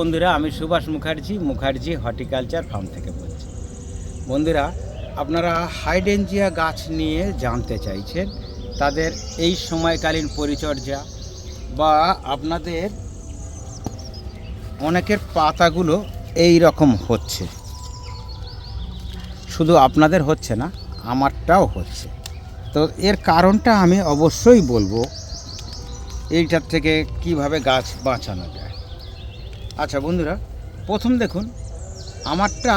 বন্ধুরা, আমি Subhash Mukherjee Mukherjee horticulture farm থেকে বলছি। বন্ধুরা, আপনারা হাইডেনজিয়া গাছ নিয়ে জানতে চাইছেন, তাদের এই সময়কালীন পরিচর্যা বা আপনাদের অনেকের পাতাগুলো এই রকম হচ্ছে। শুধু আপনাদের হচ্ছে না, আমারটাও হচ্ছে। তো এর কারণটা আমি অবশ্যই বলব, এইটার থেকে কীভাবে গাছ বাঁচানো যায়। আচ্ছা বন্ধুরা, প্রথম দেখুন, আমারটা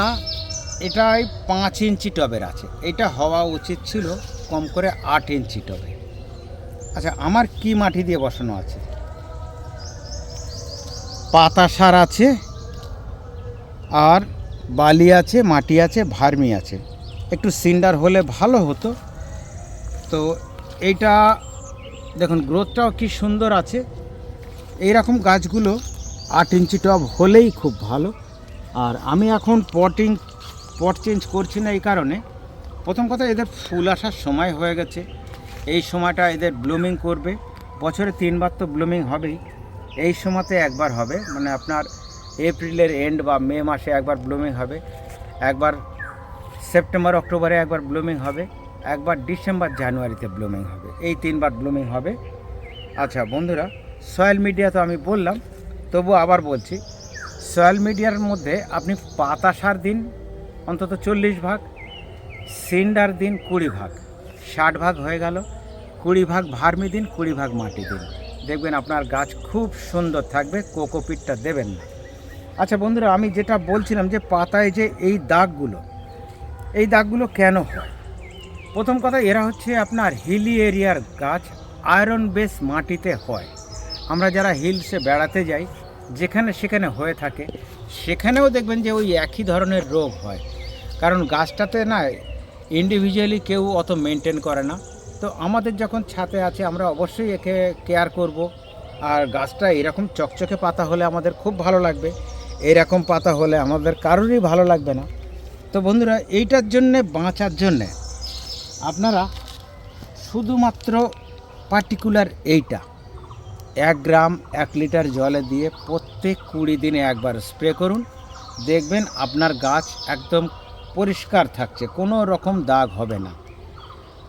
এটাই পাঁচ ইঞ্চি টবের আছে। এটা হওয়া উচিত ছিল কম করে আট ইঞ্চি টবে। আচ্ছা আমার কি মাটি দিয়ে বসানো আছে? পাতা সার আছে, আর বালি আছে, মাটি আছে, ভার্মি আছে। একটু সিন্ডার হলে ভালো হতো। তো এইটা, দেখুন গ্রোথটাও কি সুন্দর আছে। এইরকম গাছগুলো আট ইঞ্চি টব হলেই খুব ভালো। আর আমি এখন পটিং পট চেঞ্জ করছি না এই কারণে। প্রথম কথা, এদের ফুল আসার সময় হয়ে গেছে। এই সময়টা এদের ব্লুমিং করবে। বছরে তিনবার তো ব্লুমিং হবেই। এই সময়তে একবার হবে। মানে আপনার এপ্রিলের এন্ড বা মে মাসে একবার ব্লুমিং হবে। একবার সেপ্টেম্বর, অক্টোবরে একবার ব্লুমিং হবে। একবার ডিসেম্বর, জানুয়ারিতে ব্লুমিং হবে। এই তিনবার ব্লুমিং হবে। আচ্ছা বন্ধুরা, সয়েল মিডিয়া তো আমি বললাম। তবু আবার বলছি সয়েল মিডিয়ার মধ্যে আপনি পাতা সার দিন, অন্তত চল্লিশ ভাগ, সিন্ডার দিন কুড়ি ভাগ, ষাট ভাগ হয়ে গেল, কুড়ি ভাগ ভার্মি দিন, কুড়ি ভাগ মাটি দিন। দেখবেন আপনার গাছ খুব সুন্দর থাকবে কোকোপিটটা দেবেন না। আচ্ছা বন্ধুরা, আমি যেটা বলছিলাম যে পাতায় যে এই দাগগুলো এই দাগগুলো কেন হয়? প্রথম কথা এরা হচ্ছে আপনার হিলি এরিয়ার গাছ, আয়রন বেস মাটিতে হয়। আমরা যারা হিলসে বেড়াতে যাই, যেখানে সেখানে হয়ে থাকে, সেখানেও দেখবেন যে ওই একই ধরনের রোগ হয়। কারণ গাছটাতে না ইন্ডিভিজুয়ালি কেউ অত মেনটেন করে না। তো আমাদের যখন ছাতে আছে, আমরা অবশ্যই একে কেয়ার করব। আর গাছটা এরকম চকচকে পাতা হলে আমাদের খুব ভালো লাগবে। এরকম পাতা হলে আমাদের কারোরই ভালো লাগবে না। তো বন্ধুরা, এইটার জন্যে, বাঁচার জন্যে আপনারা শুধুমাত্র পার্টিকুলার এইটা। এক গ্রাম এক লিটার জলে দিয়ে প্রত্যেক কুড়ি দিনে একবার স্প্রে করুন। দেখবেন আপনার গাছ একদম পরিষ্কার থাকছে, কোনো রকম দাগ হবে না।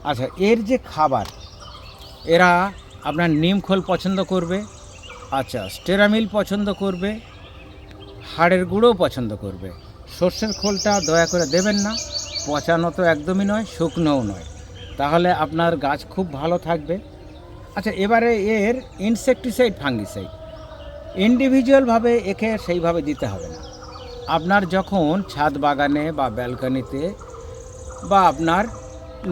আচ্ছা এর যে খাবার, এরা আপনার নিম খোল পছন্দ করবে আচ্ছা স্টেরামিল পছন্দ করবে, হাড়ের গুঁড়োও পছন্দ করবে। সর্ষের খোলটা দয়া করে দেবেন না পচানো তো একদমই নয়, শুকনোও নয়। তাহলে আপনার গাছ খুব ভালো থাকবে। আচ্ছা এবারে এর ইনসেকটিসাইড ফাঙ্গিসাইড ইন্ডিভিজুয়ালভাবে একে সেইভাবে দিতে হবে না। আপনার যখন ছাদ বাগানে বা ব্যালকনিতে বা আপনার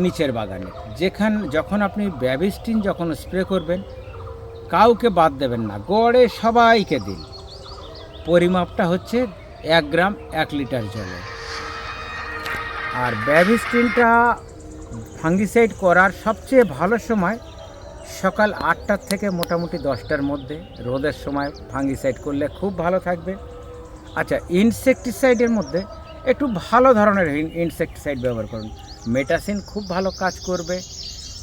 নিচের বাগানে, যেখান, যখন আপনি ব্যাবিস্টিন যখন স্প্রে করবেন, কাউকে বাদ দেবেন না, গড়ে সবাইকে দিন। পরিমাপটা হচ্ছে এক গ্রাম এক লিটার জলে। আর ব্যাবিস্টিনটা ফাঙ্গিসাইড করার সবচেয়ে ভালো সময় সকাল আটটার থেকে মোটামুটি দশটার মধ্যে রোদের সময় ফাঙ্গিসাইড করলে খুব ভালো থাকবে। আচ্ছা ইনসেকটিসাইডের মধ্যে একটু ভালো ধরনের ইনসেকটিসাইড ব্যবহার করুন। মেটাসিন খুব ভালো কাজ করবে,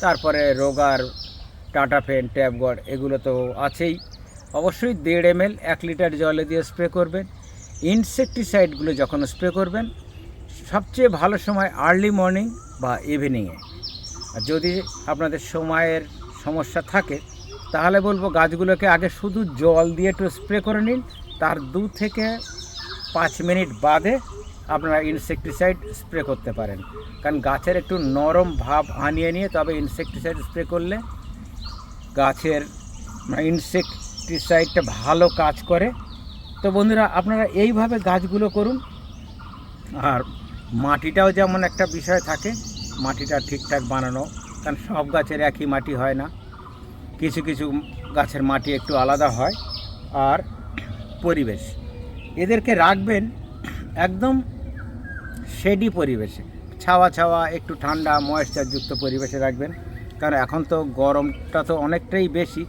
তারপরে রোগার, টাটাফেন, ট্যাবগড় এগুলো তো আছেই। অবশ্যই দেড় এম এল এক লিটার জলে দিয়ে স্প্রে করবেন। ইনসেকটিসাইডগুলো যখন স্প্রে করবেন, সবচেয়ে ভালো সময় আর্লি মর্নিং বা ইভিনিংয়ে। আর যদি আপনাদের সময়ের সমস্যা থাকে, তাহলে বলব গাছগুলোকে আগে শুধু জল দিয়ে একটু স্প্রে করে নিন, তার দু থেকে পাঁচ মিনিট বাদে আপনারা ইনসেকটিসাইড স্প্রে করতে পারেন। কারণ গাছের একটু নরম ভাব আনিয়ে নিয়ে তবে ইনসেকটিসাইড স্প্রে করলে গাছের ইনসেকটিসাইডটা ভালো কাজ করে। তো বন্ধুরা, আপনারা এইভাবে গাছগুলো করুন। আর মাটিটাও যেমন একটা বিষয় থাকে, মাটিটা ঠিকঠাক বানানো কারণ সব গাছের একই মাটি হয় না। কিছু কিছু গাছের মাটি একটু আলাদা হয় আর পরিবেশ। এদেরকে রাখবেন একদম শেডি পরিবেশে। ছাওয়া ছাওয়া, একটু ঠান্ডা ময়েশ্চারযুক্ত পরিবেশে রাখবেন। কারণ এখন তো গরমটা তো অনেকটাই বেশি,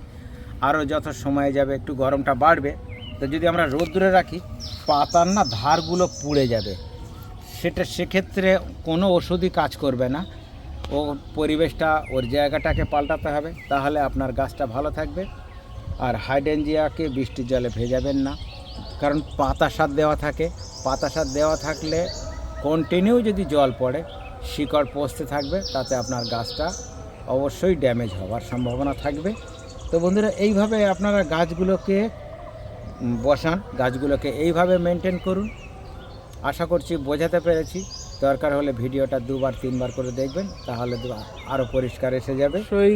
আরও যত সময় যাবে একটু গরমটা বাড়বে। তো যদি আমরা রোদ্দুরে রাখি, পাতার না ধারগুলো পুড়ে যাবে। সেটা সেক্ষেত্রে কোনো ওষুধই কাজ করবে না। ও পরিবেশটা, ওর জায়গাটাকে পাল্টাতে হবে, তাহলে আপনার গাছটা ভালো থাকবে। আর হাইডেনজিয়াকে বৃষ্টির জলে ভেজাবেন না, কারণ পাতা সার দেওয়া থাকে। পাতা সার দেওয়া থাকলে কন্টিনিউ যদি জল পড়ে, শিকড় পচতে থাকবে, তাতে আপনার গাছটা অবশ্যই ড্যামেজ হওয়ার সম্ভাবনা থাকবে। তো বন্ধুরা, এইভাবে আপনারা গাছগুলোকে বসান, গাছগুলোকে এইভাবে মেনটেন করুন। আশা করছি বোঝাতে পেরেছি। দরকার হলে ভিডিওটা দুবার তিনবার করে দেখবেন তাহলে আরও পরিষ্কার এসে যাবে। সেই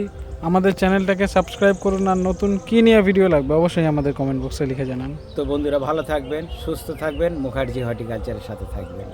আমাদের চ্যানেলটাকে সাবস্ক্রাইব করুন আর নতুন কী নিয়ে ভিডিও লাগবে অবশ্যই আমাদের কমেন্ট বক্সে লিখে জানান। তো বন্ধুরা ভালো থাকবেন সুস্থ থাকবেন মুখার্জি হর্টিকালচারের সাথে থাকবেন।